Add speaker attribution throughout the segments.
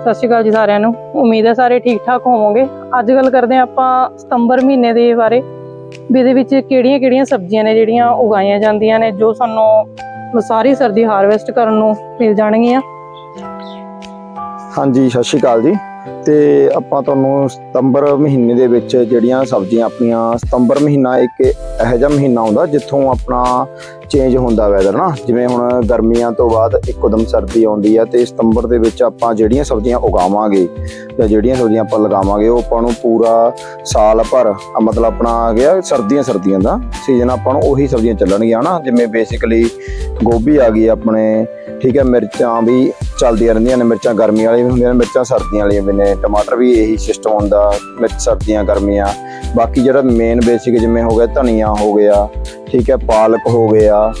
Speaker 1: ਸਤਿ ਸ਼੍ਰੀ ਅਕਾਲ ਜੀ ਸਾਰਿਆਂ ਨੂੰ। ਉਮੀਦ ਹੈ ਸਾਰੇ ਠੀਕ ਠਾਕ ਹੋਵੋਗੇ। ਅੱਜ ਗੱਲ ਕਰਦੇ ਹਾਂ ਆਪਾਂ ਸਤੰਬਰ ਮਹੀਨੇ ਦੇ ਬਾਰੇ ਵੀ ਇਹਦੇ ਵਿੱਚ ਕਿਹੜੀਆਂ-ਕਿਹੜੀਆਂ ਸਬਜ਼ੀਆਂ ਨੇ ਜਿਹੜੀਆਂ ਉਗਾਈਆਂ ਜਾਂਦੀਆਂ ਨੇ, ਜੋ ਸਾਨੂੰ ਸਾਰੀ ਸਰਦੀ ਹਾਰਵੈਸਟ ਕਰਨ ਨੂੰ ਮਿਲ ਜਾਣਗੀਆਂ।
Speaker 2: ਹਾਂਜੀ, ਸਤਿ ਸ਼੍ਰੀ ਅਕਾਲ ਜੀ। ਤੇ ਆਪਾਂ ਤੁਹਾਨੂੰ ਸਤੰਬਰ ਮਹੀਨੇ ਦੇ ਵਿੱਚ ਜਿਹੜੀਆਂ ਸਬਜ਼ੀਆਂ ਆਪਣੀਆਂ, ਸਤੰਬਰ ਮਹੀਨਾ ਇੱਕ ਇਹੋ ਜਿਹਾ ਮਹੀਨਾ ਹੁੰਦਾ ਜਿੱਥੋਂ ਆਪਣਾ ਚੇਂਜ ਹੁੰਦਾ ਵੈਦਰ ਨਾ। ਜਿਵੇਂ ਹੁਣ ਗਰਮੀਆਂ ਤੋਂ ਬਾਅਦ ਇੱਕਦਮ ਸਰਦੀ ਆਉਂਦੀ ਹੈ ਤੇ ਸਤੰਬਰ ਦੇ ਵਿੱਚ ਆਪਾਂ ਜਿਹੜੀਆਂ ਸਬਜ਼ੀਆਂ ਉਗਾਵਾਂਗੇ ਜਾਂ ਜਿਹੜੀਆਂ ਸਬਜ਼ੀਆਂ ਆਪਾਂ ਲਗਾਵਾਂਗੇ, ਉਹ ਆਪਾਂ ਨੂੰ ਪੂਰਾ ਸਾਲ ਭਰ ਮਤਲਬ ਆਪਣਾ ਆ ਗਿਆ ਸਰਦੀਆਂ ਸਰਦੀਆਂ ਦਾ ਸੀਜ਼ਨ ਆਪਾਂ ਨੂੰ ਉਹੀ ਸਬਜ਼ੀਆਂ ਚੱਲਣਗੀਆਂ ਨਾ। ਜਿਵੇਂ ਬੇਸਿਕਲੀ ਗੋਭੀ ਆ ਗਈ ਆਪਣੇ, ਠੀਕ ਹੈ, ਮਿਰਚਾਂ ਵੀ ਚੱਲਦੀਆਂ ਰਹਿੰਦੀਆਂ ਨੇ ਮਿਰਚਾਂ ਗਰਮੀ ਵਾਲੀਆਂ ਵੀ ਹੁੰਦੀਆਂ ਨੇ ਮਿਰਚਾਂ ਸਰਦੀਆਂ ਵਾਲੀਆਂ ਵੀ ਨੇ ਟਮਾਟਰ ਵੀ ਇਹੀ ਸਿਸਟਮ ਹੁੰਦਾ ਮਿਰਚ ਸਰਦੀਆਂ ਗਰਮੀਆਂ। ਬਾਕੀ ਜਿਹੜਾ ਮੇਨ ਬੇਸਿਕ ਜਿਵੇਂ ਹੋ ਗਿਆ ਧਨੀਆ ਹੋ ਗਿਆ ਠੀਕ ਹੈ ਪਾਲਕ ਹੋ ਗਿਆ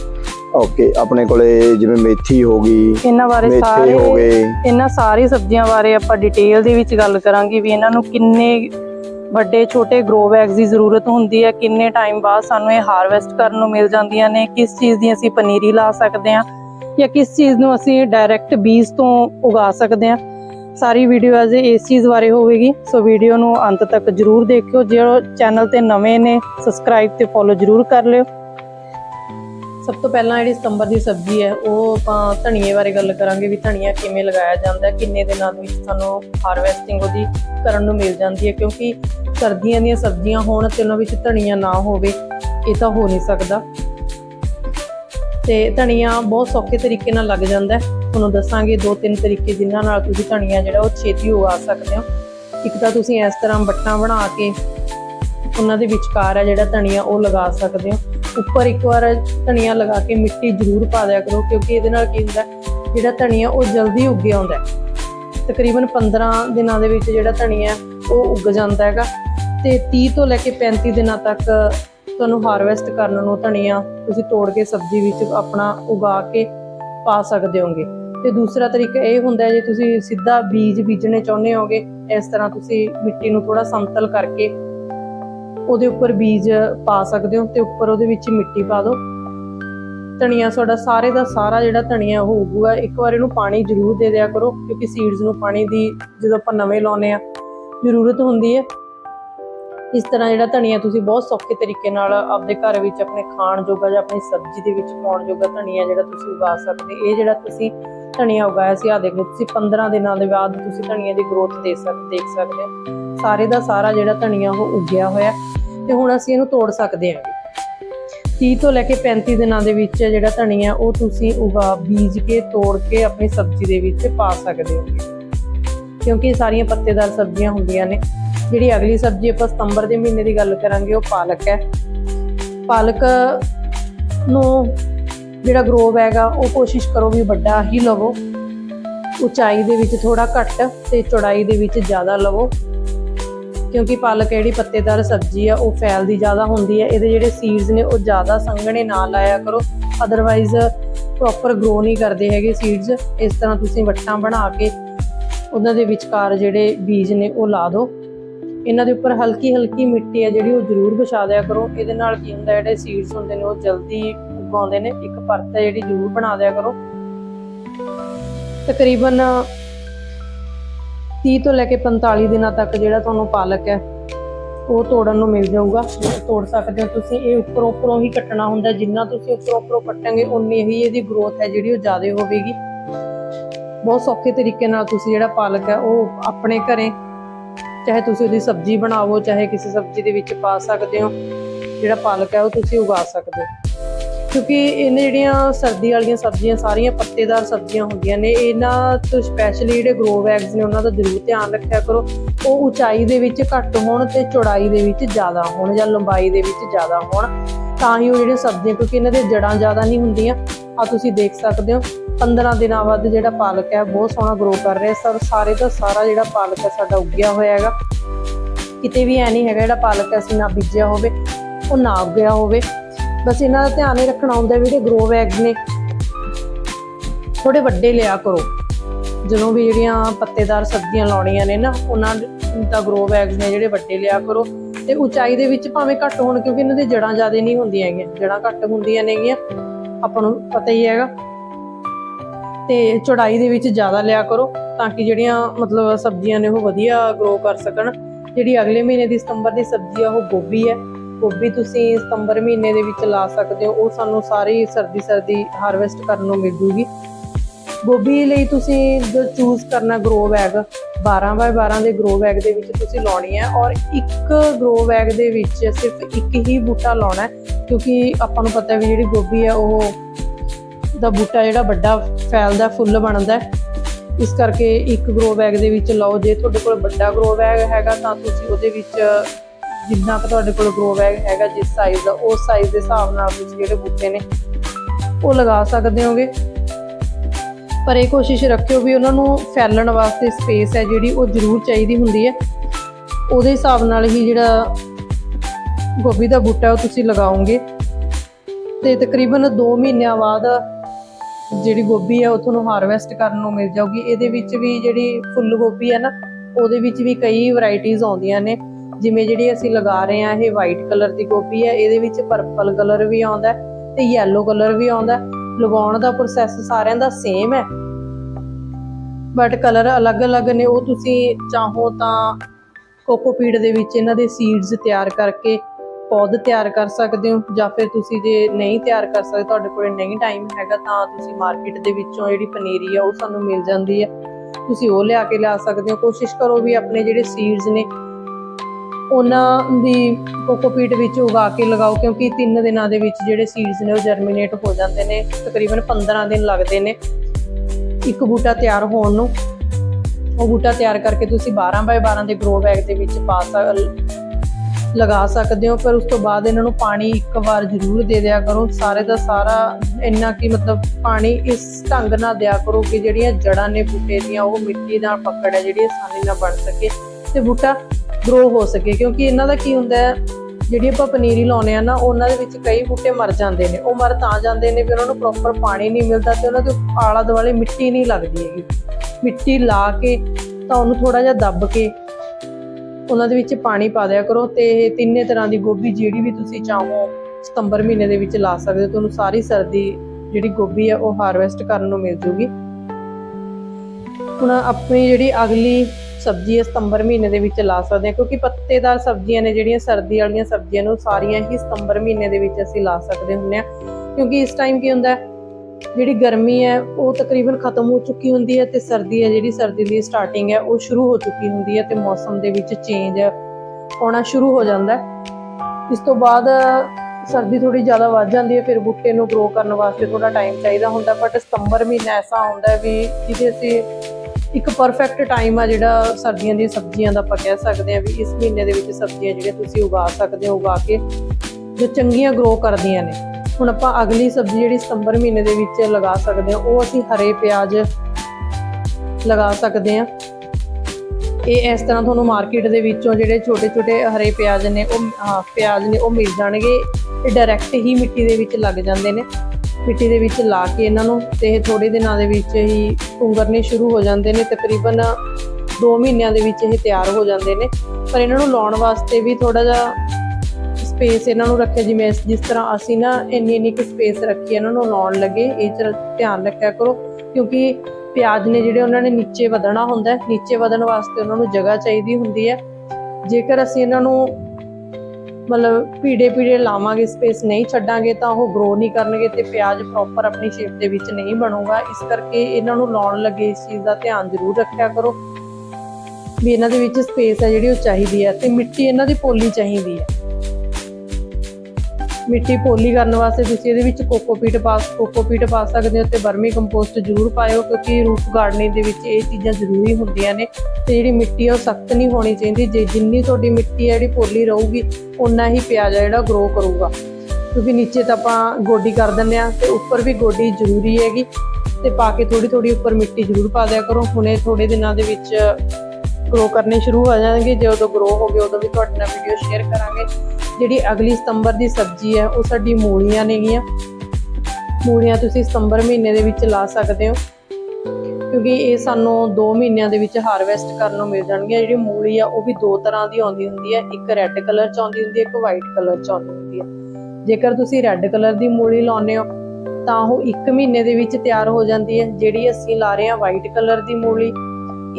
Speaker 2: ਓਕੇ ਆਪਣੇ ਕੋਲੇ ਜਿਵੇਂ ਮੇਥੀ ਹੋ ਗਈ
Speaker 1: ਇਹਨਾਂ ਬਾਰੇ ਸਾਰੇ
Speaker 2: ਹੋ ਗਏ।
Speaker 1: ਇਹਨਾਂ ਸਾਰੀ ਸਬਜ਼ੀਆਂ ਬਾਰੇ ਆਪਾਂ ਡਿਟੇਲ ਦੇ ਵਿੱਚ ਗੱਲ ਕਰਾਂਗੇ ਵੀ ਇਹਨਾਂ ਨੂੰ ਕਿੰਨੇ ਵੱਡੇ ਛੋਟੇ ਗਰੋ ਬੈਗਸ ਦੀ ਜ਼ਰੂਰਤ ਹੁੰਦੀ ਹੈ ਕਿੰਨੇ ਟਾਈਮ ਬਾਅਦ ਸਾਨੂੰ ਇਹ ਹਾਰਵੈਸਟ ਕਰਨ ਨੂੰ ਮਿਲ ਜਾਂਦੀਆਂ ਨੇ ਕਿਸ ਚੀਜ਼ ਦੀ ਅਸੀਂ ਪਨੀਰੀ ਲਾ ਸਕਦੇ ਹਾਂ ਜਾਂ ਕਿਸ ਚੀਜ਼ ਨੂੰ ਅਸੀਂ ਡਾਇਰੈਕਟ ਬੀਜ ਤੋਂ ਉਗਾ ਸਕਦੇ ਹਾਂ। ਸਾਰੀ ਵੀਡੀਓ ਅਜੇ ਇਸ ਚੀਜ਼ ਬਾਰੇ ਹੋਵੇਗੀ। ਸੋ ਵੀਡੀਓ ਨੂੰ ਅੰਤ ਤੱਕ ਜਰੂਰ ਦੇਖਿਓ। ਜੇ ਚੈਨਲ ਤੇ ਨਵੇਂ ਨੇ ਸਬਸਕ੍ਰਾਈਬ ਤੇ ਫੋਲੋ ਜਰੂਰ ਕਰ ਲਿਓ। ਸਭ ਤੋਂ ਪਹਿਲਾਂ ਜਿਹੜੀ ਸਤੰਬਰ ਦੀ ਸਬਜ਼ੀ ਹੈ, ਉਹ ਆਪਾਂ ਧਨੀਏ ਬਾਰੇ ਗੱਲ ਕਰਾਂਗੇ ਵੀ ਧਨੀਆ ਕਿਵੇਂ ਲਗਾਇਆ ਜਾਂਦਾ ਹੈ, ਕਿੰਨੇ ਦਿਨਾਂ ਦੇ ਵਿੱਚ ਸਾਨੂੰ ਹਾਰਵੈਸਟਿੰਗ ਉਹਦੀ ਕਰਨ ਨੂੰ ਮਿਲ ਜਾਂਦੀ ਹੈ, ਕਿਉਂਕਿ ਸਰਦੀਆਂ ਦੀਆਂ ਸਬਜ਼ੀਆਂ ਹੋਣ ਤੇ ਉਹਨਾਂ ਵਿੱਚ ਧਨੀਆ ਨਾ ਹੋਵੇ, ਇਹ ਤਾਂ ਹੋ ਨਹੀਂ ਸਕਦਾ। ਤੇ ਧਨੀਆ ਬਹੁਤ ਸੌਖੇ ਤਰੀਕੇ ਨਾਲ ਲੱਗ ਜਾਂਦਾ ਹੈ। ਤੁਹਾਨੂੰ ਦੱਸਾਂਗੇ ਦੋ ਤਿੰਨ ਤਰੀਕੇ ਜਿਨ੍ਹਾਂ ਨਾਲ ਤੁਸੀਂ ਧਨੀਆ ਜਿਹੜਾ ਉਹ ਛੇਤੀ ਉਗਾ ਸਕਦੇ ਹੋ। ਇੱਕ ਤਾਂ ਤੁਸੀਂ ਇਸ ਤਰ੍ਹਾਂ ਬੱਟਾਂ ਬਣਾ ਕੇ ਉਹਨਾਂ ਦੇ ਵਿਚਕਾਰ ਹੈ ਜਿਹੜਾ ਧਨੀਆ ਉਹ ਲਗਾ ਸਕਦੇ ਹੋ। ਉੱਪਰ ਇੱਕ ਵਾਰ ਧਨੀਆ ਲਗਾ ਕੇ ਮਿੱਟੀ ਜ਼ਰੂਰ ਪਾ ਦਿਆ ਕਰੋ, ਕਿਉਂਕਿ ਇਹਦੇ ਨਾਲ ਕੀ ਹੁੰਦਾ ਜਿਹੜਾ ਧਨੀਆ ਉਹ ਜਲਦੀ ਉੱਗ ਆਉਂਦਾ ਤਕਰੀਬਨ 15 ਦਿਨਾਂ ਦੇ ਵਿੱਚ ਜਿਹੜਾ ਧਨੀਆ ਉਹ ਉੱਗ ਜਾਂਦਾ ਹੈਗਾ। ਤੇ 30 ਤੋਂ ਲੈ ਕੇ 35 ਦਿਨਾਂ ਤੱਕ ਤੁਹਾਨੂੰ ਹਾਰਵੈਸਟ ਕਰਨ ਨੂੰ ਧਨੀਆ ਤੁਸੀਂ ਤੋੜ ਕੇ ਸਬਜ਼ੀ ਵਿੱਚ ਆਪਣਾ ਉਗਾ ਕੇ ਪਾ ਸਕਦੇ ਹੋਗੇ। ਤੇ ਦੂਸਰਾ ਤਰੀਕਾ ਇਹ ਹੁੰਦਾ ਜੇ ਤੁਸੀਂ ਸਿੱਧਾ ਬੀਜ ਬੀਜਣੇ ਚਾਹੁੰਦੇ ਹੋਗੇ, ਇਸ ਤਰ੍ਹਾਂ ਤੁਸੀਂ ਮਿੱਟੀ ਨੂੰ ਥੋੜਾ ਸਮਤਲ ਕਰਕੇ ਉਹਦੇ ਉੱਪਰ ਬੀਜ ਪਾ ਸਕਦੇ ਹੋ ਤੇ ਉੱਪਰ ਉਹਦੇ ਵਿੱਚ ਮਿੱਟੀ ਪਾ ਦਿਓ। ਧਨੀਆ ਤੁਹਾਡਾ ਸਾਰੇ ਦਾ ਸਾਰਾ ਜਿਹੜਾ ਧਨੀਆ ਉਹ ਉੱਗੂਗਾ ਇੱਕ ਵਾਰ ਇਹਨੂੰ ਪਾਣੀ ਜ਼ਰੂਰ ਦੇ ਦਿਆ ਕਰੋ ਕਿਉਂਕਿ ਸੀਡਸ ਨੂੰ ਪਾਣੀ ਦੀ ਜਦੋਂ ਆਪਾਂ ਨਵੇਂ ਲਾਉਨੇ ਆ ਜ਼ਰੂਰਤ ਹੁੰਦੀ ਹੈ। ਇਸ ਤਰ੍ਹਾਂ ਜਿਹੜਾ ਧਨੀਆ ਤੁਸੀਂ ਬਹੁਤ ਸੌਖੇ ਤਰੀਕੇ ਨਾਲ ਆਪਦੇ ਘਰ ਵਿੱਚ, ਆਪਣੇ ਖਾਣ ਜੋਗਾ ਜਾਂ ਆਪਣੀ ਸਬਜ਼ੀ ਦੇ ਵਿੱਚ ਪਾਉਣ ਜੋਗਾ ਧਨੀਆ ਜਿਹੜਾ ਤੁਸੀਂ ਉਗਾ ਸਕਦੇ। ਇਹ ਜਿਹੜਾ ਤੁਸੀਂ ਧਨੀਆ ਉਗਾਇਆ ਸੀ ਆ ਦੇਖ ਲਓ ਤੁਸੀਂ 15 ਦਿਨਾਂ ਦੇ ਬਾਅਦ ਤੁਸੀਂ ਧਨੀਆ ਦੀ ਗਰੋਥ ਦੇ ਸਕ, ਦੇਖ ਸਕਦੇ ਸਾਰੇ ਦਾ ਸਾਰਾ ਜਿਹੜਾ ਧਨੀਆ ਉਹ ਉੱਗਿਆ ਹੋਇਆ ਤੇ ਹੁਣ ਅਸੀਂ ਇਹਨੂੰ ਤੋੜ ਸਕਦੇ ਹਾਂ। 30 ਤੋਂ ਲੈ ਕੇ 35 ਦਿਨਾਂ ਦੇ ਵਿੱਚ ਜਿਹੜਾ ਧਨੀਆ ਉਹ ਤੁਸੀਂ ਉਗਾ, ਬੀਜ ਕੇ, ਤੋੜ ਕੇ ਆਪਣੀ ਸਬਜ਼ੀ ਦੇ ਵਿੱਚ ਪਾ ਸਕਦੇ ਹੋ। ਕਿਉਂਕਿ ਸਾਰੀਆਂ ਪੱਤੇਦਾਰ ਸਬਜ਼ੀਆਂ ਹੁੰਦੀਆਂ ਨੇ। ਜਿਹੜੀ ਅਗਲੀ ਸਬਜ਼ੀ ਆਪਾਂ ਸਤੰਬਰ ਦੇ ਮਹੀਨੇ ਦੀ ਗੱਲ ਕਰਾਂਗੇ, ਉਹ ਪਾਲਕ ਹੈ। ਪਾਲਕ ਨੂੰ ਜਿਹੜਾ ਗਰੋ ਬੈਗ ਉਹ ਕੋਸ਼ਿਸ਼ ਕਰੋ ਵੀ ਵੱਡਾ ਹੀ ਲਵੋ। ਉਚਾਈ ਦੇ ਵਿੱਚ ਥੋੜਾ ਘੱਟ ਤੇ ਚੌੜਾਈ ਦੇ ਵਿੱਚ ਜ਼ਿਆਦਾ ਲਵੋ। ਕਿਉਂਕਿ ਪਾਲਕ ਜਿਹੜੀ ਪੱਤੇਦਾਰ ਸਬਜ਼ੀ ਆ ਉਹ ਫੈਲਦੀ ਜ਼ਿਆਦਾ ਹੁੰਦੀ ਹੈ। ਇਹਦੇ ਜਿਹੜੇ ਸੀਡਸ ਨੇ, ਉਹ ਜ਼ਿਆਦਾ ਸੰਘਣੇ ਨਾ ਲਾਇਆ ਕਰੋ। ਅਦਰਵਾਈਜ਼ ਪ੍ਰੋਪਰ ਗਰੋ ਨਹੀਂ ਕਰਦੇ ਹੈਗੇ ਸੀਡਸ ਇਸ ਤਰ੍ਹਾਂ ਤੁਸੀਂ ਵੱਟਾਂ ਬਣਾ ਕੇ, ਉਹਨਾਂ ਦੇ ਵਿਚਕਾਰ ਜਿਹੜੇ ਬੀਜ ਨੇ, ਉਹ ਲਾ ਦਿਓ। ਇਹਨਾਂ ਦੇ ਉੱਪਰ ਹਲਕੀ ਹਲਕੀ ਮਿੱਟੀ ਹੈ ਜਿਹੜੀ ਉਹ ਜ਼ਰੂਰ ਵਿਛਾ ਦਿਆ ਕਰੋ। ਇਹਦੇ ਨਾਲ ਕੀ ਹੁੰਦਾ, ਜਿਹੜੇ ਸੀਡਸ ਹੁੰਦੇ ਨੇ ਉਹ ਜਲਦੀ ਉਗਾਉਂਦੇ ਨੇ। ਇੱਕ ਪਰਤ ਹੈ ਜਿਹੜੀ ਜ਼ਰੂਰ ਬਣਾ ਦਿਆ ਕਰੋ। ਤਕਰੀਬਨ 30 ਤੋਂ ਲੈ ਕੇ 45 ਦਿਨਾਂ ਤੱਕ ਜਿਹੜਾ ਤੁਹਾਨੂੰ ਪਾਲਕ ਹੈ, ਉਹ ਤੋੜਨ ਨੂੰ ਮਿਲ ਜਾਊਗਾ। ਤੋੜ ਸਕਦੇ ਹੋ ਤੁਸੀਂ। ਇਹ ਉੱਪਰੋਂ ਉੱਪਰੋਂ ਹੀ ਕੱਟਣਾ ਹੁੰਦਾ। ਜਿੰਨਾ ਤੁਸੀਂ ਉੱਪਰੋਂ ਉੱਪਰੋਂ ਕੱਟਾਂਗੇ ਉਨੀ ਹੀ ਇਹਦੀ ਗਰੋਥ ਹੈ ਜਿਹੜੀ ਉਹ ਜ਼ਿਆਦਾ ਹੋਵੇਗੀ। ਬਹੁਤ ਸੌਖੇ ਤਰੀਕੇ ਨਾਲ ਤੁਸੀਂ ਜਿਹੜਾ ਪਾਲਕ ਹੈ, ਉਹ ਆਪਣੇ ਘਰੇ ਚਾਹੇ ਤੁਸੀਂ ਉਹਦੀ ਸਬਜ਼ੀ ਬਣਾਵੋ, ਚਾਹੇ ਕਿਸੇ ਸਬਜ਼ੀ ਦੇ ਵਿੱਚ ਪਾ ਸਕਦੇ ਹੋ, ਜਿਹੜਾ ਪਾਲਕ ਹੈ ਉਹ ਤੁਸੀਂ ਉਗਾ ਸਕਦੇ ਹੋ। ਕਿਉਂਕਿ ਇਹਨੇ ਜਿਹੜੀਆਂ ਸਰਦੀ ਵਾਲੀਆਂ ਸਬਜ਼ੀਆਂ, ਸਾਰੀਆਂ ਪੱਤੇਦਾਰ ਸਬਜ਼ੀਆਂ ਹੁੰਦੀਆਂ ਨੇ, ਇਹਨਾਂ ਤੋਂ ਸਪੈਸ਼ਲੀ ਜਿਹੜੇ ਗਰੋ ਬੈਗਸ ਨੇ, ਉਹਨਾਂ ਦਾ ਜ਼ਰੂਰ ਧਿਆਨ ਰੱਖਿਆ ਕਰੋ। ਉਹ ਉਚਾਈ ਦੇ ਵਿੱਚ ਘੱਟ ਹੋਣ ਤੇ ਚੌੜਾਈ ਦੇ ਵਿੱਚ ਜ਼ਿਆਦਾ ਹੋਣ ਜਾਂ ਲੰਬਾਈ ਦੇ ਵਿੱਚ ਜ਼ਿਆਦਾ ਹੋਣ, ਤਾਂ ਹੀ ਉਹ ਜਿਹੜੀਆਂ ਸਬਜ਼ੀਆਂ, ਕਿਉਂਕਿ ਇਹਨਾਂ ਦੀਆਂ ਜੜਾਂ ਜ਼ਿਆਦਾ ਨਹੀਂ ਹੁੰਦੀਆਂ ਆ ਤੁਸੀਂ ਦੇਖ ਸਕਦੇ ਹੋ। 15 ਦਿਨਾਂ ਬਾਅਦ ਜਿਹੜਾ ਪਾਲਕ ਹੈ, ਬਹੁਤ ਸੋਹਣਾ ਗਰੋ ਕਰ ਰਿਹਾ ਸਰ, ਸਾਰੇ ਦਾ ਸਾਰਾ ਜਿਹੜਾ ਪਾਲਕ ਹੈ, ਸਾਡਾ ਉੱਗਿਆ ਹੋਇਆ ਹੈਗਾ। ਕਿਤੇ ਵੀ ਐ ਨਹੀਂ ਹੈਗਾ ਜਿਹੜਾ ਪਾਲਕ ਅਸੀਂ ਨਾ ਬੀਜਿਆ ਹੋਵੇ, ਉਹ ਨਾ ਉੱਗਿਆ ਹੋਵੇ। ਬਸ ਇਹਨਾਂ ਦਾ ਧਿਆਨ ਇਹ ਰੱਖਣਾ ਹੁੰਦਾ ਵੀ ਜਿਹੜੇ ਗਰੋ ਬੈਗ ਨੇ ਥੋੜੇ ਵੱਡੇ ਲਿਆ ਕਰੋ। ਜਦੋਂ ਵੀ ਜਿਹੜੀਆਂ ਪੱਤੇਦਾਰ ਸਬਜ਼ੀਆਂ ਲਾਉਣੀਆਂ ਨੇ ਨਾ, ਉਹਨਾਂ ਦਾ ਗਰੋ ਬੈਗ ਨੇ ਜਿਹੜੇ ਵੱਡੇ ਲਿਆ ਕਰੋ। ਤੇ ਉਚਾਈ ਦੇ ਵਿੱਚ ਭਾਵੇਂ ਘੱਟ ਹੋਣ, ਕਿਉਂਕਿ ਇਹਨਾਂ ਦੀ ਜੜਾਂ ਜ਼ਿਆਦਾ ਨਹੀਂ ਹੁੰਦੀਆਂ ਹੈਗੀਆਂ। ਜੜਾਂ ਘੱਟ ਹੁੰਦੀਆਂ ਨੇਗੀਆਂ। ਆਪਾਂ ਨੂੰ ਪਤਾ ਹੀ ਹੈਗਾ। ਤੇ ਚੌੜਾਈ ਦੇ ਵਿੱਚ ਜ਼ਿਆਦਾ ਲਿਆ ਕਰੋ ਤਾਂ ਕਿ ਜਿਹੜੀਆਂ ਮਤਲਬ ਸਬਜ਼ੀਆਂ ਨੇ ਉਹ ਵਧੀਆ ਗਰੋ ਕਰ ਸਕਣ। ਜਿਹੜੀ ਅਗਲੇ ਮਹੀਨੇ ਦੀ ਸਤੰਬਰ ਦੀ ਸਬਜ਼ੀ ਆ, ਉਹ ਗੋਭੀ ਹੈ। ਗੋਭੀ ਤੁਸੀਂ ਸਤੰਬਰ ਮਹੀਨੇ ਦੇ ਵਿੱਚ ਲਾ ਸਕਦੇ ਹੋ। ਉਹ ਸਾਨੂੰ ਸਾਰੀ ਸਰਦੀ ਸਰਦੀ ਹਾਰਵੈਸਟ ਕਰਨ ਨੂੰ ਮਿਲ ਜੂਗੀ ਗੋਭੀ ਲਈ ਤੁਸੀਂ ਜੋ ਚੂਜ਼ ਕਰਨਾ ਗਰੋ ਬੈਗ 12 ਬਾਏ 12 ਦੇ ਗਰੋ ਬੈਗ ਦੇ ਵਿੱਚ ਤੁਸੀਂ ਲਾਉਣੀ ਹੈ। ਔਰ ਇੱਕ ਗਰੋ ਬੈਗ ਦੇ ਵਿੱਚ ਸਿਰਫ ਇੱਕ ਹੀ ਬੂਟਾ ਲਾਉਣਾ ਕਿਉਂਕਿ ਆਪਾਂ ਨੂੰ ਪਤਾ ਹੈ ਵੀ ਜਿਹੜੀ ਗੋਭੀ ਹੈ, ਉਹ ਦਾ ਬੂਟਾ ਜਿਹੜਾ ਵੱਡਾ ਫੈਲਦਾ, ਫੁੱਲ ਬਣਦਾ ਇਸ ਕਰਕੇ ਇੱਕ ਗਰੋ ਬੈਗ ਦੇ ਵਿੱਚ ਲਓ, ਜੇ ਤੁਹਾਡੇ ਕੋਲ ਵੱਡਾ ਗਰੋ ਬੈਗ ਹੈਗਾ ਤਾਂ ਤੁਸੀਂ ਉਹਦੇ ਵਿੱਚ ਜਿੰਨਾ ਕੁ ਤੁਹਾਡੇ ਕੋਲ ਗਰੋ ਬੈਗ ਹੈਗਾ, ਜਿਸ ਸਾਈਜ਼ ਦਾ, ਉਸ ਸਾਈਜ਼ ਦੇ ਹਿਸਾਬ ਨਾਲ ਤੁਸੀਂ ਜਿਹੜੇ ਬੂਟੇ ਨੇ, ਉਹ ਲਗਾ ਸਕਦੇ ਹੋਗੇ। ਪਰ ਇਹ ਕੋਸ਼ਿਸ਼ ਰੱਖਿਓ ਵੀ ਉਹਨਾਂ ਨੂੰ ਫੈਲਣ ਵਾਸਤੇ ਸਪੇਸ ਹੈ ਜਿਹੜੀ ਉਹ ਜ਼ਰੂਰ ਚਾਹੀਦੀ ਹੁੰਦੀ ਹੈ। ਉਹਦੇ ਹਿਸਾਬ ਨਾਲ ਹੀ ਜਿਹੜਾ ਗੋਭੀ ਦਾ ਬੂਟਾ ਉਹ ਤੁਸੀਂ ਲਗਾਓਗੇ। ਤੇ ਤਕਰੀਬਨ 2 ਮਹੀਨਿਆਂ ਬਾਅਦ ਜਿਹੜੀ ਗੋਭੀ ਹੈ ਉਹ ਤੁਹਾਨੂੰ ਹਾਰਵੈਸਟ ਕਰਨ ਨੂੰ ਮਿਲ ਜਾਊਗੀ। ਇਹਦੇ ਵਿੱਚ ਵੀ ਜਿਹੜੀ ਫੁੱਲ ਗੋਭੀ ਹੈ ਨਾ, ਉਹਦੇ ਵਿੱਚ ਵੀ ਕਈ ਵੈਰਾਈਟੀਆਂ ਆਉਂਦੀਆਂ ਨੇ। ਜਿਵੇਂ ਜਿਹੜੀ ਅਸੀਂ ਲਗਾ ਰਹੇ ਹਾਂ, ਇਹ ਵਾਈਟ ਕਲਰ ਦੀ ਗੋਭੀ ਹੈ ਇਹਦੇ ਵਿੱਚ ਪਰਪਲ ਕਲਰ ਵੀ ਆਉਂਦਾ ਹੈ ਤੇ ਯੈਲੋ ਕਲਰ ਵੀ ਆਉਂਦਾ ਲਗਾਉਣ ਦਾ ਪ੍ਰੋਸੈਸ ਸਾਰਿਆਂ ਦਾ ਸੇਮ ਹੈ। ਬਟ ਕਲਰ ਅਲੱਗ-ਅਲੱਗ ਨੇ, ਉਹ ਤੁਸੀਂ ਚਾਹੋ ਤਾਂ ਕੋਕੋਪੀਡ ਦੇ ਵਿੱਚ ਇਹਨਾਂ ਦੇ ਸੀਡਸ ਤਿਆਰ ਕਰਕੇ ਪੌਦ ਤਿਆਰ ਕਰ ਸਕਦੇ ਹੋ ਜਾਂ ਫਿਰ ਤੁਸੀਂ ਜੇ ਨਹੀਂ ਤਿਆਰ ਕਰ ਸਕਦੇ, ਤੁਹਾਡੇ ਕੋਲ ਨਹੀਂ ਟਾਈਮ ਹੈਗਾ ਤਾਂ ਤੁਸੀਂ ਮਾਰਕੀਟ ਦੇ ਵਿੱਚੋਂ ਜਿਹੜੀ ਪਨੀਰੀ ਆ ਉਹ ਸਾਨੂੰ ਮਿਲ ਜਾਂਦੀ ਹੈ ਤੁਸੀਂ ਉਹ ਲਿਆ ਕੇ ਲਿਆ ਸਕਦੇ ਹੋ। ਕੋਸ਼ਿਸ਼ ਕਰੋ ਵੀ ਆਪਣੇ ਜਿਹੜੇ ਸੀਡਸ ਨੇ, ਉਹਨਾਂ ਦੀ ਕੋਕੋਪੀਟ ਵਿੱਚ ਉਗਾ ਕੇ ਲਗਾਓ, ਕਿਉਂਕਿ 3 ਦਿਨਾਂ ਦੇ ਵਿੱਚ ਜਿਹੜੇ ਸੀਡਸ ਨੇ ਉਹ ਜਰਮੀਨੇਟ ਹੋ ਜਾਂਦੇ ਨੇ, ਤਕਰੀਬਨ 15 ਦਿਨ ਲੱਗਦੇ ਨੇ ਇੱਕ ਬੂਟਾ ਤਿਆਰ ਹੋਣ ਨੂੰ। ਉਹ ਬੂਟਾ ਤਿਆਰ ਕਰਕੇ ਤੁਸੀਂ 12 ਬਾਏ 12 ਦੇ ਗਰੋ ਬੈਗ ਦੇ ਵਿੱਚ ਪਾ ਸਕ ਲਗਾ ਸਕਦੇ ਹੋ, ਪਰ ਉਸ ਤੋਂ ਬਾਅਦ ਇਹਨਾਂ ਨੂੰ ਪਾਣੀ ਇੱਕ ਵਾਰ ਜ਼ਰੂਰ ਦੇ ਦਿਆ ਕਰੋ। ਸਾਰੇ ਦਾ ਸਾਰਾ ਇੰਨਾ ਕਿ ਮਤਲਬ ਪਾਣੀ ਇਸ ਢੰਗ ਨਾਲ ਦਿਆ ਕਰੋ ਕਿ ਜਿਹੜੀਆਂ ਜੜਾਂ ਨੇ ਬੂਟੇ ਦੀਆਂ, ਉਹ ਮਿੱਟੀ ਨਾਲ ਪਕੜ ਹੈ, ਜਿਹੜੀ ਆਸਾਨੀ ਨਾਲ ਬਣ ਸਕੇ ਤੇ ਬੂਟਾ ਗਰੋ ਹੋ ਸਕੇ। ਕਿਉਂਕਿ ਇਹਨਾਂ ਦਾ ਕੀ ਹੁੰਦਾ ਹੈ, ਜਿਹੜੀ ਆਪਾਂ ਪਨੀਰੀ ਲਾਉਨੇ ਆ ਨਾ, ਉਹਨਾਂ ਦੇ ਵਿੱਚ ਕਈ ਬੂਟੇ ਮਰ ਜਾਂਦੇ ਨੇ। ਉਹ ਮਰ ਤਾਂ ਜਾਂਦੇ ਨੇ ਵੀ ਉਹਨਾਂ ਨੂੰ ਪ੍ਰੋਪਰ ਪਾਣੀ ਨਹੀਂ ਮਿਲਦਾ ਤੇ ਉਹਨਾਂ ਦੇ ਆਲਾ ਦੁਆਲੇ ਮਿੱਟੀ ਨਹੀਂ ਲੱਗਦੀ ਹੈਗੀ। ਮਿੱਟੀ ਲਾ ਕੇ ਤਾਂ ਉਹਨੂੰ ਥੋੜਾ ਜਿਹਾ ਦੱਬ ਕੇ ਉਹਨਾਂ ਦੇ ਵਿੱਚ ਪਾਣੀ ਪਾ ਦਿਆ ਕਰੋ ਤੇ ਇਹ ਤਿੰਨੇ ਤਰ੍ਹਾਂ ਦੀ ਗੋਭੀ ਜਿਹੜੀ ਵੀ ਤੁਸੀਂ ਚਾਹੋ ਸਤੰਬਰ ਮਹੀਨੇ ਦੇ ਵਿੱਚ ਲਾ ਸਕਦੇ ਹੋ। ਤੁਹਾਨੂੰ ਸਾਰੀ ਸਰਦੀ ਜਿਹੜੀ ਗੋਭੀ ਹੈ ਉਹ ਹਾਰਵੈਸਟ ਕਰਨ ਨੂੰ ਮਿਲ ਜੂਗੀ। ਹੁਣ ਆਪਣੀ ਜਿਹੜੀ ਅਗਲੀ ਸਬਜ਼ੀ ਹੈ ਸਤੰਬਰ ਮਹੀਨੇ ਦੇ ਵਿੱਚ ਲਾ ਸਕਦੇ ਹਾਂ ਕਿਉਂਕਿ ਪੱਤੇਦਾਰ ਸਬਜ਼ੀਆਂ ਨੇ ਜਿਹੜੀਆਂ ਸਰਦੀ ਵਾਲੀਆਂ ਸਬਜ਼ੀਆਂ ਨੇ ਉਹ ਸਾਰੀਆਂ ਹੀ ਸਤੰਬਰ ਮਹੀਨੇ ਦੇ ਵਿੱਚ ਅਸੀਂ ਲਾ ਸਕਦੇ ਹੁੰਦੇ ਆ ਕਿਉਂਕਿ ਇਸ ਟਾਈਮ ਕੀ ਹੁੰਦਾ ਹੈ? ਜਿਹੜੀ ਗਰਮੀ ਹੈ, ਉਹ ਤਕਰੀਬਨ ਖਤਮ ਹੋ ਚੁੱਕੀ ਹੁੰਦੀ ਹੈ ਤੇ ਸਰਦੀ ਹੈ, ਜਿਹੜੀ ਸਰਦੀ ਦੀ ਸਟਾਰਟਿੰਗ ਹੈ, ਉਹ ਸ਼ੁਰੂ ਹੋ ਚੁੱਕੀ ਹੁੰਦੀ ਹੈ ਤੇ ਮੌਸਮ ਦੇ ਵਿੱਚ ਚੇਂਜ ਆਉਣਾ ਸ਼ੁਰੂ ਹੋ ਜਾਂਦਾ ਹੈ। ਇਸ ਤੋਂ ਬਾਅਦ ਸਰਦੀ ਥੋੜੀ ਜ਼ਿਆਦਾ ਵੱਧ ਜਾਂਦੀ ਹੈ, ਫਿਰ ਬੂਟੇ ਨੂੰ ਗਰੋ ਕਰਨ ਵਾਸਤੇ ਥੋੜਾ ਟਾਈਮ ਚਾਹੀਦਾ ਹੁੰਦਾ ਬਟ ਸਤੰਬਰ ਮਹੀਨਾ ਐਸਾ ਹੁੰਦਾ ਵੀ ਜਿਹਦੇ ਅਸੀਂ ਇੱਕ ਪਰਫੈਕਟ ਟਾਈਮ ਆ ਜਿਹੜਾ ਸਰਦੀਆਂ ਦੀਆਂ ਸਬਜ਼ੀਆਂ ਦਾ ਆਪਾਂ ਕਹਿ ਸਕਦੇ ਹਾਂ ਵੀ ਇਸ ਮਹੀਨੇ ਦੇ ਵਿੱਚ ਸਬਜ਼ੀਆਂ ਜਿਹੜੀਆਂ ਤੁਸੀਂ ਉਗਾ ਸਕਦੇ ਹੋ, ਉਗਾ ਕੇ, ਜੋ ਚੰਗੀਆਂ ਗਰੋ ਕਰਦੀਆਂ ਨੇ। ਹੁਣ ਆਪਾਂ ਅਗਲੀ ਸਬਜ਼ੀ ਜਿਹੜੀ ਸਤੰਬਰ ਮਹੀਨੇ ਦੇ ਵਿੱਚ ਲਗਾ ਸਕਦੇ ਹਾਂ, ਉਹ ਅਸੀਂ ਹਰੇ ਪਿਆਜ਼ ਲਗਾ ਸਕਦੇ ਹਾਂ। ਇਹ ਇਸ ਤਰ੍ਹਾਂ ਤੁਹਾਨੂੰ ਮਾਰਕੀਟ ਦੇ ਵਿੱਚੋਂ ਜਿਹੜੇ ਛੋਟੇ-ਛੋਟੇ ਹਰੇ ਪਿਆਜ਼ ਨੇ, ਉਹ ਪਿਆਜ਼ ਨੇ, ਉਹ ਮਿਲ ਜਾਣਗੇ। ਇਹ ਡਾਇਰੈਕਟ ਹੀ ਮਿੱਟੀ ਦੇ ਵਿੱਚ ਲੱਗ ਜਾਂਦੇ ਨੇ। ਮਿੱਟੀ ਦੇ ਵਿੱਚ ਲਾ ਕੇ ਇਹਨਾਂ ਨੂੰ ਤੇ ਇਹ ਥੋੜੇ ਦਿਨਾਂ ਦੇ ਵਿੱਚ ਹੀ ਪੁੰਗਰਨੇ ਸ਼ੁਰੂ ਹੋ ਜਾਂਦੇ ਨੇ ਤਕਰੀਬਨ 2 ਮਹੀਨਿਆਂ ਦੇ ਵਿੱਚ ਇਹ ਤਿਆਰ ਹੋ ਜਾਂਦੇ ਨੇ। ਪਰ ਇਹਨਾਂ ਨੂੰ ਲਾਉਣ ਵਾਸਤੇ ਵੀ ਥੋੜਾ ਜਿਹਾ ਸਪੇਸ ਇਹਨਾਂ ਨੂੰ ਰੱਖਿਆ, ਜਿਵੇਂ ਜਿਸ ਤਰ੍ਹਾਂ ਅਸੀਂ ਨਾ ਇੰਨੀ ਇੰਨੀ ਕੁ ਸਪੇਸ ਰੱਖੀ ਇਹਨਾਂ ਨੂੰ ਲਾਉਣ ਲੱਗੇ, ਇਹ ਚ ਧਿਆਨ ਰੱਖਿਆ ਕਰੋ, ਕਿਉਂਕਿ ਪਿਆਜ਼ ਨੇ ਜਿਹੜੇ ਉਹਨਾਂ ਨੇ ਨੀਚੇ ਵਧਣਾ ਹੁੰਦਾ ਨੀਚੇ ਵਧਣ ਵਾਸਤੇ ਉਹਨਾਂ ਨੂੰ ਜਗ੍ਹਾ ਚਾਹੀਦੀ ਹੁੰਦੀ ਹੈ। ਜੇਕਰ ਅਸੀਂ ਇਹਨਾਂ ਨੂੰ ਮਤਲਬ ਪੀੜੇ ਪੀੜੇ ਲਾਵਾਂਗੇ ਸਪੇਸ ਨਹੀਂ ਛੱਡਾਂਗੇ, ਤਾਂ ਉਹ ਗਰੋ ਨਹੀਂ ਕਰਨਗੇ ਤੇ ਪਿਆਜ਼ ਪ੍ਰੋਪਰ ਆਪਣੀ ਸ਼ੇਪ ਦੇ ਵਿੱਚ ਨਹੀਂ ਬਣੂਗਾ। ਇਸ ਕਰਕੇ ਇਹਨਾਂ ਨੂੰ ਲਾਉਣ ਲੱਗੇ, ਇਸ ਚੀਜ਼ ਦਾ ਧਿਆਨ ਜ਼ਰੂਰ ਰੱਖਿਆ ਕਰੋ। ਵੀ ਇਹਨਾਂ ਦੇ ਵਿੱਚ ਸਪੇਸ ਹੈ ਜਿਹੜੀ ਉਹ ਚਾਹੀਦੀ ਹੈ ਤੇ ਮਿੱਟੀ ਇਹਨਾਂ ਦੀ ਪੋਲੀ ਚਾਹੀਦੀ ਹੈ। ਮਿੱਟੀ ਪੋਲੀ ਕਰਨ ਵਾਸਤੇ ਤੁਸੀਂ ਇਹਦੇ ਵਿੱਚ ਕੋਕੋਪੀਟ ਪਾ ਕੋਕੋਪੀਟ ਪਾ ਸਕਦੇ ਹੋ ਤੇ ਵਰਮੀ ਕੰਪੋਸਟ ਜ਼ਰੂਰ ਪਾਇਓ ਕਿਉਂਕਿ ਰੂਟ ਗਾਰਡਨਿੰਗ ਦੇ ਵਿੱਚ ਇਹ ਚੀਜ਼ਾਂ ਜ਼ਰੂਰੀ ਹੁੰਦੀਆਂ ਨੇ ਤੇ ਜਿਹੜੀ ਮਿੱਟੀ ਆ ਉਹ ਸਖਤ ਨਹੀਂ ਹੋਣੀ ਚਾਹੀਦੀ, ਜੇ ਜਿੰਨੀ ਤੁਹਾਡੀ ਮਿੱਟੀ ਹੈ ਜਿਹੜੀ ਪੋਲੀ ਰਹੂਗੀ ਉਨਾ ਹੀ ਪਿਆਜ਼ ਆ ਜਿਹੜਾ ਗਰੋ ਕਰੂਗਾ। ਕਿਉਂਕਿ ਨੀਚੇ ਤਾਂ ਆਪਾਂ ਗੋਡੀ ਕਰ ਦਿੰਦੇ ਆ ਤੇ ਉੱਪਰ ਵੀ ਗੋਡੀ ਜ਼ਰੂਰੀ ਹੈਗੀ ਤੇ ਪਾ ਕੇ ਥੋੜੀ ਥੋੜੀ ਉੱਪਰ ਮਿੱਟੀ ਜ਼ਰੂਰ ਪਾ ਦਿਆ ਕਰੋ। ਹੁਣੇ ਥੋੜੇ ਦਿਨਾਂ ਦੇ ਵਿੱਚ ਗਰੋ ਕਰਨੇ ਸ਼ੁਰੂ ਹੋ ਜਾਣਗੇ, ਜੇ ਉਦੋਂ ਗਰੋ ਹੋ ਗਏ, ਉਦੋਂ ਵੀ ਤੁਹਾਡੇ ਨਾਲ ਵੀਡੀਓ ਸ਼ੇਅਰ ਕਰਾਂਗੇ। ਜਿਹੜੀ ਅਗਲੀ ਸਤੰਬਰ ਦੀ ਸਬਜ਼ੀ ਹੈ, ਉਹ ਸਾਡੀ ਮੂਲੀਆਂ ਨੇਗੀਆਂ। ਮੂਲੀਆਂ ਤੁਸੀਂ ਸਤੰਬਰ ਮਹੀਨੇ ਦੇ ਵਿੱਚ ਲਾ ਸਕਦੇ ਹੋ। ਕਿਉਂਕਿ ਇਹ ਸਾਨੂੰ 2 ਮਹੀਨਿਆਂ ਦੇ ਵਿੱਚ ਹਾਰਵੈਸਟ ਕਰਨ ਨੂੰ ਮਿਲ ਜਾਣਗੀਆਂ। ਜਿਹੜੀ ਮੂਲੀ ਆ, ਉਹ ਵੀ ਦੋ ਤਰ੍ਹਾਂ ਦੀ ਆਉਂਦੀ ਹੁੰਦੀ ਹੈ ਇੱਕ ਰੈੱਡ ਕਲਰ ਚ ਆਉਂਦੀ ਹੁੰਦੀ ਹੈ ਇੱਕ ਵਾਈਟ ਕਲਰ ਚ ਆਉਂਦੀ ਹੁੰਦੀ ਹੈ ਜੇਕਰ ਤੁਸੀਂ ਰੈੱਡ ਕਲਰ ਦੀ ਮੂਲੀ ਲਾਉਂਦੇ ਹੋ, ਤਾਂ ਉਹ 1 ਮਹੀਨੇ ਦੇ ਵਿੱਚ ਤਿਆਰ ਹੋ ਜਾਂਦੀ ਹੈ। ਜਿਹੜੀ ਅਸੀਂ ਲਾ ਰਹੇ ਹਾਂ ਵਾਈਟ ਕਲਰ ਦੀ ਮੂਲੀ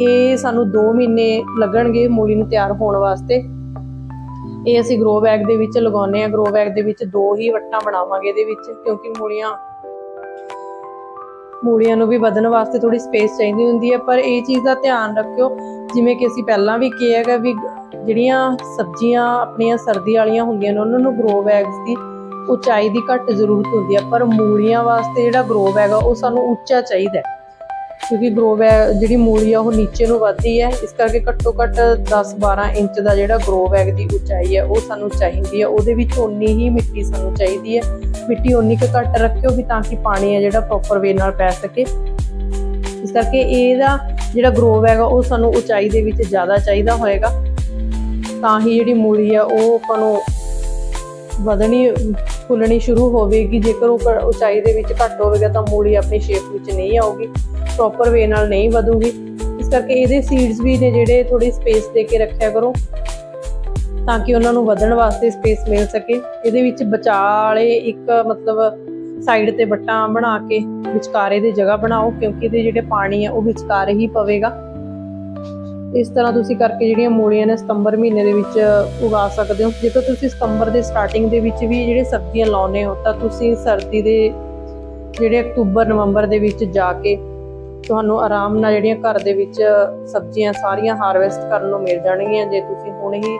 Speaker 1: ਇਹ ਸਾਨੂੰ 2 ਮਹੀਨੇ ਲੱਗਣਗੇ ਮੂਲੀ ਨੂੰ ਤਿਆਰ ਹੋਣ ਵਾਸਤੇ। ਇਹ ਅਸੀਂ ਗਰੋ ਬੈਗ ਦੇ ਵਿੱਚ ਲਗਾਉਨੇ ਆ ਗਰੋ ਬੈਗ ਦੇ ਵਿੱਚ ਦੋ ਹੀ ਵੱਟਾਂ ਬਣਾਵਾਂਗੇ ਇਹਦੇ ਵਿੱਚ, ਕਿਉਂਕਿ ਮੂਲੀਆਂ ਮੂਲੀਆਂ ਨੂੰ ਵੀ ਵਧਣ ਵਾਸਤੇ ਥੋੜੀ ਸਪੇਸ ਚਾਹੀਦੀ ਹੁੰਦੀ ਹੈ। ਪਰ ਇਹ ਚੀਜ਼ ਦਾ ਧਿਆਨ ਰੱਖਿਓ, ਜਿਵੇਂ ਕਿ ਅਸੀਂ ਪਹਿਲਾਂ ਵੀ ਕਿਹਾ ਹੈਗਾ ਵੀ ਜਿਹੜੀਆਂ ਸਬਜ਼ੀਆਂ ਆਪਣੀਆਂ ਸਰਦੀ ਵਾਲੀਆਂ ਹੁੰਦੀਆਂ ਨੇ, ਉਹਨਾਂ ਨੂੰ ਗਰੋ ਬੈਗਸ ਦੀ ਉਚਾਈ ਦੀ ਘੱਟ ਜ਼ਰੂਰਤ ਹੁੰਦੀ ਹੈ। ਪਰ ਮੂਲੀਆਂ ਵਾਸਤੇ ਜਿਹੜਾ ਗਰੋ ਬੈਗ ਆ, ਉਹ ਸਾਨੂੰ ਉੱਚਾ ਚਾਹੀਦਾ ਕਿਉਂਕਿ ਗਰੋ ਬੈਗ ਜਿਹੜੀ ਮੂਲੀ ਆ, ਉਹ ਨੀਚੇ ਨੂੰ ਵੱਧਦੀ ਹੈ ਇਸ ਕਰਕੇ ਘੱਟੋ ਘੱਟ 10-12 ਇੰਚ ਦਾ ਜਿਹੜਾ ਗਰੋ ਬੈਗ ਦੀ ਉਚਾਈ ਹੈ ਉਹ ਸਾਨੂੰ ਚਾਹੀਦੀ ਹੈ ਉਹਦੇ ਵਿੱਚ ਉਨੀ ਹੀ ਮਿੱਟੀ ਸਾਨੂੰ ਚਾਹੀਦੀ ਹੈ ਮਿੱਟੀ ਉਨੀ ਕੁ ਘੱਟ ਰੱਖਿਓ ਵੀ ਤਾਂ ਕਿ ਪਾਣੀ ਹੈ ਜਿਹੜਾ ਪ੍ਰੋਪਰ ਵੇ ਨਾਲ ਪੈ ਸਕੇ। ਇਸ ਕਰਕੇ ਇਹਦਾ ਜਿਹੜਾ ਗਰੋ ਬੈਗ ਆ, ਉਹ ਸਾਨੂੰ ਉਚਾਈ ਦੇ ਵਿੱਚ ਜ਼ਿਆਦਾ ਚਾਹੀਦਾ ਹੋਏਗਾ। ਤਾਂ ਹੀ ਜਿਹੜੀ ਮੂਲੀ ਆ, ਉਹ ਆਪਾਂ ਨੂੰ ਵਧਣੀ, ਫੁੱਲਣੀ ਸ਼ੁਰੂ ਹੋਵੇਗੀ। ਜੇਕਰ ਉਹ ਉਚਾਈ ਦੇ ਵਿੱਚ ਘੱਟ ਹੋਵੇਗਾ ਤਾਂ ਮੂਲੀ ਆਪਣੀ ਸ਼ੇਪ ਵਿੱਚ ਨਹੀਂ ਆਊਗੀ ਪ੍ਰੋਪਰ ਵੇ ਨਾਲ ਨਹੀਂ ਵਧੂਗੀ। ਇਸ ਕਰਕੇ ਇਹਦੇ ਸੀਡਸ ਵੀ ਨੇ ਜਿਹੜੇ ਥੋੜੀ ਸਪੇਸ ਦੇ ਕੇ ਰੱਖਿਆ ਕਰੋ, ਤਾਂ ਕਿ ਉਹਨਾਂ ਨੂੰ ਵਧਣ ਵਾਸਤੇ ਸਪੇਸ ਮਿਲ ਸਕੇ। ਇਹਦੇ ਵਿੱਚ ਵਿਚਾਲੇ ਇੱਕ ਮਤਲਬ ਸਾਈਡ ਤੇ ਵੱਟਾਂ ਬਣਾ ਕੇ ਵਿਚਕਾਰੇ ਦੀ ਜਗ੍ਹਾ ਬਣਾਓ, ਕਿਉਂਕਿ ਇਹਦੇ ਜਿਹੜੇ ਪਾਣੀ ਆ ਉਹ ਵਿਚਕਾਰ ਹੀ ਪਵੇਗਾ। ਇਸ ਤਰ੍ਹਾਂ ਤੁਸੀਂ ਕਰਕੇ ਜਿਹੜੀਆਂ ਮੂਲੀਆਂ ਨੇ ਸਤੰਬਰ ਮਹੀਨੇ ਦੇ ਵਿੱਚ ਉਗਾ ਸਕਦੇ ਹੋ। ਜੇਕਰ ਤੁਸੀਂ ਸਤੰਬਰ ਦੇ ਸਟਾਰਟਿੰਗ ਦੇ ਵਿੱਚ ਵੀ ਜਿਹੜੇ ਸਬਜ਼ੀਆਂ ਲਾਉਨੇ ਹੋ, ਤਾਂ ਤੁਸੀਂ ਸਰਦੀ ਦੇ ਜਿਹੜੇ ਅਕਤੂਬਰ, ਨਵੰਬਰ ਦੇ ਵਿੱਚ ਜਾ ਕੇ ਤੁਹਾਨੂੰ ਆਰਾਮ ਨਾਲ ਜਿਹੜੀਆਂ ਘਰ ਦੇ ਵਿੱਚ ਸਬਜ਼ੀਆਂ ਸਾਰੀਆਂ ਹਾਰਵੈਸਟ ਕਰਨ ਨੂੰ ਮਿਲ ਜਾਣਗੀਆਂ। ਜੇ ਤੁਸੀਂ ਹੁਣ ਹੀ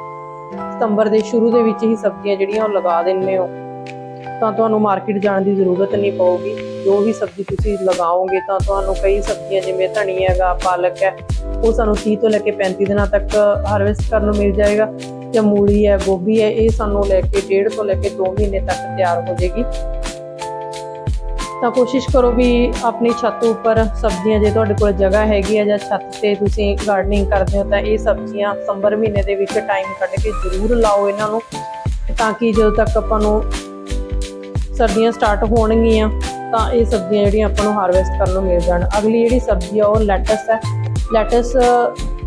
Speaker 1: ਸਤੰਬਰ ਦੇ ਸ਼ੁਰੂ ਦੇ ਵਿੱਚ ਹੀ ਸਬਜ਼ੀਆਂ ਜਿਹੜੀਆਂ ਉਹ ਲਗਾ ਦਿੰਦੇ ਹੋ ਤਾਂ ਤੁਹਾਨੂੰ ਮਾਰਕੀਟ ਜਾਣ ਦੀ ਜ਼ਰੂਰਤ ਨਹੀਂ ਪਊਗੀ। ਜੋ ਵੀ ਸਬਜ਼ੀ ਤੁਸੀਂ ਲਗਾਓਗੇ ਤਾਂ ਤੁਹਾਨੂੰ ਕਈ ਸਬਜ਼ੀਆਂ, ਜਿਵੇਂ ਧਨੀਆ ਹੈਗਾ, ਪਾਲਕ ਹੈ, ਉਹ ਸਾਨੂੰ 30 ਤੋਂ ਲੈ ਕੇ 35 ਦਿਨਾਂ ਤੱਕ ਹਾਰਵੈਸਟ ਕਰਨ ਨੂੰ ਮਿਲ ਜਾਏਗਾ। ਜਾਂ ਮੂਲੀ ਹੈ, ਗੋਭੀ ਹੈ, ਇਹ ਸਾਨੂੰ ਲੈ ਕੇ ਡੇਢ ਤੋਂ ਲੈ ਕੇ 2 ਮਹੀਨੇ ਤੱਕ ਤਿਆਰ ਹੋ ਜਾਏਗੀ। ਤਾਂ ਕੋਸ਼ਿਸ਼ ਕਰੋ ਵੀ ਆਪਣੀ ਛੱਤ ਉੱਪਰ ਸਬਜ਼ੀਆਂ ਜੇ ਤੁਹਾਡੇ ਕੋਲ ਜਗ੍ਹਾ ਹੈਗੀ ਹੈ ਜਾਂ ਛੱਤ ਤੇ ਤੁਸੀਂ ਗਾਰਡਨਿੰਗ ਕਰਦੇ ਹੋ, ਤਾਂ ਇਹ ਸਬਜ਼ੀਆਂ ਸਤੰਬਰ ਮਹੀਨੇ ਦੇ ਵਿੱਚ ਟਾਈਮ ਕੱਢ ਕੇ ਜ਼ਰੂਰ ਲਾਓ ਇਹਨਾਂ ਨੂੰ। ਤਾਂ ਕਿ ਜਦੋਂ ਤੱਕ ਆਪਾਂ ਨੂੰ ਸਰਦੀਆਂ ਸਟਾਰਟ ਹੋਣਗੀਆਂ, ਤਾਂ ਇਹ ਸਬਜ਼ੀਆਂ ਜਿਹੜੀਆਂ ਆਪਾਂ ਨੂੰ ਹਾਰਵੈਸਟ ਕਰਨ ਨੂੰ ਮਿਲ ਜਾਣ। ਅਗਲੀ ਜਿਹੜੀ ਸਬਜ਼ੀ ਆ, ਉਹ ਲੈਟਸ ਹੈ ਲੈਟਸ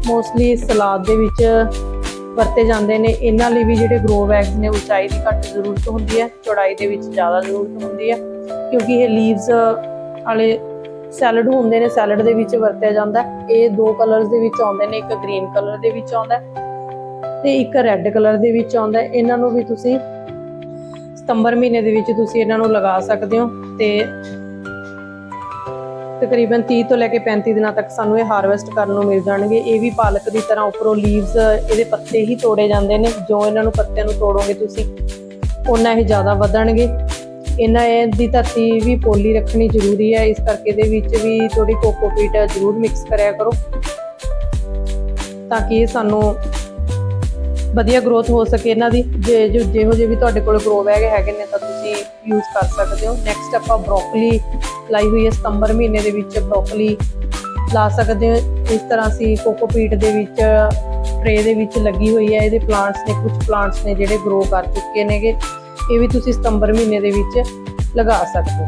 Speaker 1: ਮੋਸਟਲੀ ਸਲਾਦ ਦੇ ਵਿੱਚ ਵਰਤੇ ਜਾਂਦੇ ਨੇ। ਇਹਨਾਂ ਲਈ ਵੀ ਜਿਹੜੇ ਗਰੋ ਬੈਗਸ ਨੇ ਉਚਾਈ ਦੀ ਘੱਟ ਜ਼ਰੂਰਤ ਹੁੰਦੀ ਹੈ, ਚੌੜਾਈ ਦੇ ਵਿੱਚ ਜ਼ਿਆਦਾ ਜ਼ਰੂਰਤ ਹੁੰਦੀ ਹੈ, ਕਿਉਂਕਿ ਇਹ ਲੀਵਸ ਵਾਲੇ ਸੈਲਡ ਹੁੰਦੇ ਨੇ ਸੈਲਡ ਦੇ ਵਿੱਚ ਵਰਤਿਆ ਜਾਂਦਾ ਇਹ ਦੋ ਕਲਰਸ ਦੇ ਵਿੱਚ ਆਉਂਦੇ ਨੇ, ਇੱਕ ਗ੍ਰੀਨ ਕਲਰ ਦੇ ਵਿੱਚ ਆਉਂਦਾ ਹੈ ਤੇ ਇੱਕ ਰੈੱਡ ਕਲਰ ਦੇ ਵਿੱਚ ਆਉਂਦਾ ਇਹਨਾਂ ਨੂੰ ਵੀ ਤੁਸੀਂ ਸਤੰਬਰ ਮਹੀਨੇ ਦੇ ਵਿੱਚ ਤੁਸੀਂ ਇਹਨਾਂ ਨੂੰ ਲਗਾ ਸਕਦੇ ਹੋ ਤੇ ਤਕਰੀਬਨ 30 ਤੋਂ ਲੈ ਕੇ 35 ਦਿਨਾਂ ਤੱਕ ਸਾਨੂੰ ਇਹ ਹਾਰਵੈਸਟ ਕਰਨ ਨੂੰ ਮਿਲ ਜਾਣਗੇ। ਇਹ ਵੀ ਪਾਲਕ ਦੀ ਤਰ੍ਹਾਂ ਉੱਪਰੋਂ ਲੀਵਸ ਇਹਦੇ ਪੱਤੇ ਹੀ ਤੋੜੇ ਜਾਂਦੇ ਨੇ। ਜੋ ਇਹਨਾਂ ਨੂੰ ਪੱਤਿਆਂ ਨੂੰ ਤੋੜੋਗੇ ਤੁਸੀਂ ਉਹਨਾਂ ਇਹ ਜ਼ਿਆਦਾ ਵਧਣਗੇ। ਇਹਨਾਂ ਇਹ ਦੀ ਧਰਤੀ ਵੀ ਪੋਲੀ ਰੱਖਣੀ ਜ਼ਰੂਰੀ ਹੈ। ਇਸ ਕਰਕੇ ਇਹਦੇ ਵਿੱਚ ਵੀ ਥੋੜੀ ਕੋਕੋਪੀਟ ਜ਼ਰੂਰ ਮਿਕਸ ਕਰਿਆ ਕਰੋ, ਤਾਂ ਕਿ ਇਹ ਸਾਨੂੰ ਵਧੀਆ ਗਰੋਥ ਹੋ ਸਕੇ ਇਹਨਾਂ ਦੀ, ਜੇ, ਜੋ, ਜਿਹੋ ਜਿਹੇ ਵੀ ਤੁਹਾਡੇ ਕੋਲ ਗਰੋ ਬੈਗ ਹੈਗੇ ਨੇ, ਤਾਂ ਤੁਸੀਂ ਯੂਜ਼ ਕਰ ਸਕਦੇ ਹੋ। ਨੈਕਸਟ ਆਪਾਂ ਬ੍ਰੋਕਲੀ ਲਾਈ ਹੋਈ ਹੈ, ਸਤੰਬਰ ਮਹੀਨੇ ਦੇ ਵਿੱਚ ਬ੍ਰੋਕਲੀ ਲਾ ਸਕਦੇ ਹੋ। ਇਸ ਤਰ੍ਹਾਂ ਅਸੀਂ ਕੋਕੋਪੀਟ ਦੇ ਵਿੱਚ ਟਰੇ ਦੇ ਵਿੱਚ ਲੱਗੀ ਹੋਈ ਹੈ। ਇਹਦੇ ਪਲਾਂਟਸ ਨੇ ਕੁਝ ਪਲਾਂਟਸ ਨੇ ਜਿਹੜੇ ਗਰੋ ਕਰ ਚੁੱਕੇ ਨੇਗੇ। ਇਹ ਵੀ ਤੁਸੀਂ ਸਤੰਬਰ ਮਹੀਨੇ ਦੇ ਵਿੱਚ ਲਗਾ ਸਕਦੇ ਹੋ।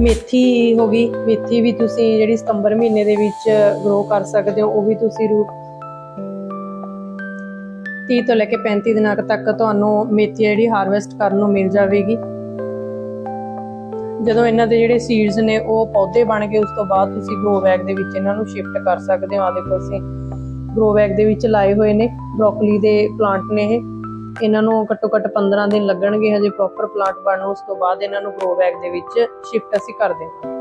Speaker 1: ਮੇਥੀ ਹੋ ਗਈ। ਮੇਥੀ ਵੀ ਤੁਸੀਂ ਜਿਹੜੀ ਸਤੰਬਰ ਮਹੀਨੇ ਦੇ ਵਿੱਚ ਗਰੋ ਕਰ ਸਕਦੇ ਹੋ, ਉਹ ਵੀ ਤੁਸੀਂ ਰੂ 30 ਤੋਂ ਲੈ ਕੇ 35 ਦਿਨਾਂ ਤੱਕ ਤੁਹਾਨੂੰ ਮੇਥੀ ਜਿਹੜੀ ਹਾਰਵੈਸਟ ਕਰਨ ਨੂੰ ਮਿਲ ਜਾਵੇਗੀ। ਜਦੋਂ ਇਹਨਾਂ ਦੇ ਜਿਹੜੇ ਸੀਡਸ ਨੇ, ਉਹ ਪੌਦੇ ਬਣ ਗਏ, ਉਸ ਤੋਂ ਬਾਅਦ ਤੁਸੀਂ ਗਰੋ ਬੈਗ ਦੇ ਵਿੱਚ ਇਹਨਾਂ ਨੂੰ ਸ਼ਿਫਟ ਕਰ ਸਕਦੇ ਹੋ। ਆ ਦੇਖੋ ਅਸੀਂ ਗਰੋ ਬੈਗ ਦੇ ਵਿੱਚ ਲਾਏ ਹੋਏ ਨੇ ਬ੍ਰੋਕਲੀ ਦੇ ਪਲਾਂਟ ਨੇ ਇਹ। ਇਹਨਾਂ ਨੂੰ ਘੱਟੋ ਘੱਟ 15 ਦਿਨ ਲੱਗਣਗੇ, ਹਜੇ ਪ੍ਰੋਪਰ ਪਲਾਂਟ ਬਣਨ, ਉਸ ਤੋਂ ਬਾਅਦ ਇਹਨਾਂ ਨੂੰ ਗਰੋ ਬੈਗ ਦੇ ਵਿੱਚ ਸ਼ਿਫਟ ਅਸੀਂ ਕਰ ਦੇਵਾਂਗੇ।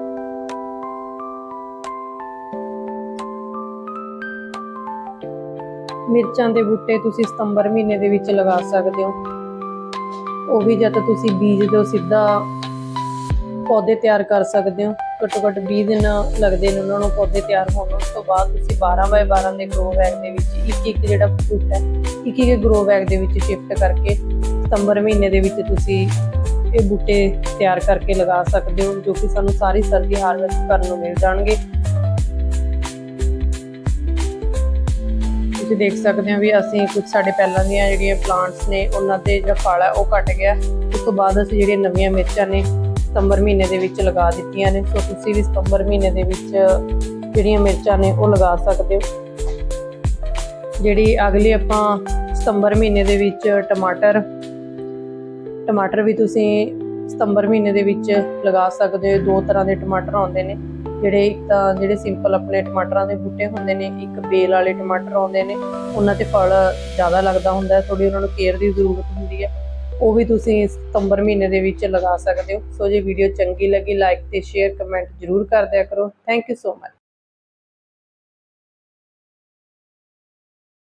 Speaker 1: ਮਿਰਚਾਂ ਦੇ ਬੂਟੇ ਤੁਸੀਂ ਸਤੰਬਰ ਮਹੀਨੇ ਦੇ ਵਿੱਚ ਲਗਾ ਸਕਦੇ ਹੋ। ਉਹ ਵੀ ਜਦ ਤੁਸੀਂ ਬੀਜ ਦਿਓ ਸਿੱਧਾ ਪੌਦੇ ਤਿਆਰ ਕਰ ਸਕਦੇ ਹੋ। ਘੱਟੋ ਘੱਟ 20 ਦਿਨ ਲੱਗਦੇ ਨੇ ਉਹਨਾਂ ਨੂੰ ਪੌਦੇ ਤਿਆਰ ਹੋਣ ਉਸ ਤੋਂ ਬਾਅਦ ਤੁਸੀਂ 12 ਬਾਏ 12 ਦੇ ਗਰੋ ਬੈਗ ਦੇ ਵਿੱਚ ਇੱਕ ਇੱਕ ਜਿਹੜਾ ਫੁੱਟ ਹੈ ਇੱਕ ਇੱਕ ਗਰੋ ਬੈਗ ਦੇ ਵਿੱਚ ਸ਼ਿਫਟ ਕਰਕੇ ਸਤੰਬਰ ਮਹੀਨੇ ਦੇ ਵਿੱਚ ਤੁਸੀਂ ਇਹ ਬੂਟੇ ਤਿਆਰ ਕਰਕੇ ਲਗਾ ਸਕਦੇ ਹੋ, ਜੋ ਕਿ ਸਾਨੂੰ ਸਾਰੀ ਸਰਦੀ ਹਾਰਵੈਸਟ ਕਰਨ ਨੂੰ ਮਿਲ ਜਾਣਗੇ। ਤੁਸੀਂ ਦੇਖ ਸਕਦੇ ਹੋ ਵੀ ਅਸੀਂ ਕੁਝ ਸਾਡੇ ਪਹਿਲਾਂ ਦੀਆਂ ਜਿਹੜੀਆਂ ਪਲਾਂਟਸ ਨੇ, ਉਹਨਾਂ 'ਤੇ ਜਿਹੜਾ ਫਲ ਹੈ ਉਹ ਘਟ ਗਿਆ। ਉਸ ਤੋਂ ਬਾਅਦ ਅਸੀਂ ਜਿਹੜੀਆਂ ਨਵੀਆਂ ਮਿਰਚਾਂ ਨੇ, ਸਤੰਬਰ ਮਹੀਨੇ ਦੇ ਵਿੱਚ ਲਗਾ ਦਿੱਤੀਆਂ ਨੇ। ਸੋ ਤੁਸੀਂ ਵੀ ਸਤੰਬਰ ਮਹੀਨੇ ਦੇ ਵਿੱਚ ਜਿਹੜੀਆਂ ਮਿਰਚਾਂ ਨੇ, ਉਹ ਲਗਾ ਸਕਦੇ ਹੋ। ਜਿਹੜੀ ਅਗਲੀ ਆਪਾਂ ਸਤੰਬਰ ਮਹੀਨੇ ਦੇ ਵਿੱਚ ਟਮਾਟਰ ਟਮਾਟਰ ਵੀ ਤੁਸੀਂ ਸਤੰਬਰ ਮਹੀਨੇ ਦੇ ਵਿੱਚ ਲਗਾ ਸਕਦੇ ਹੋ। ਦੋ ਤਰ੍ਹਾਂ ਦੇ ਟਮਾਟਰ ਆਉਂਦੇ ਨੇ। ਜਿਹੜੇ ਇੱਕ ਤਾਂ ਜਿਹੜੇ ਸਿੰਪਲ ਆਪਣੇ ਟਮਾਟਰਾਂ ਦੇ ਬੂਟੇ ਹੁੰਦੇ ਨੇ, ਇੱਕ ਬੇਲ ਵਾਲੇ ਟਮਾਟਰ ਆਉਂਦੇ ਨੇ, ਉਹਨਾਂ ਤੇ ਫਲ ਜ਼ਿਆਦਾ ਲੱਗਦਾ ਹੁੰਦਾ ਹੈ ਥੋੜੀ ਉਹਨਾਂ ਨੂੰ ਕੇਅਰ ਦੀ ਜ਼ਰੂਰਤ ਹੁੰਦੀ ਹੈ ਉਹ ਵੀ ਤੁਸੀਂ ਸਤੰਬਰ ਮਹੀਨੇ ਦੇ ਵਿੱਚ ਲਗਾ ਸਕਦੇ ਹੋ। ਸੋ ਜੇ ਵੀਡੀਓ ਚੰਗੀ ਲੱਗੀ ਲਾਈਕ ਤੇ ਸ਼ੇਅਰ ਕਮੈਂਟ ਜ਼ਰੂਰ ਕਰ ਦਿਆ ਕਰੋ। Thank you so much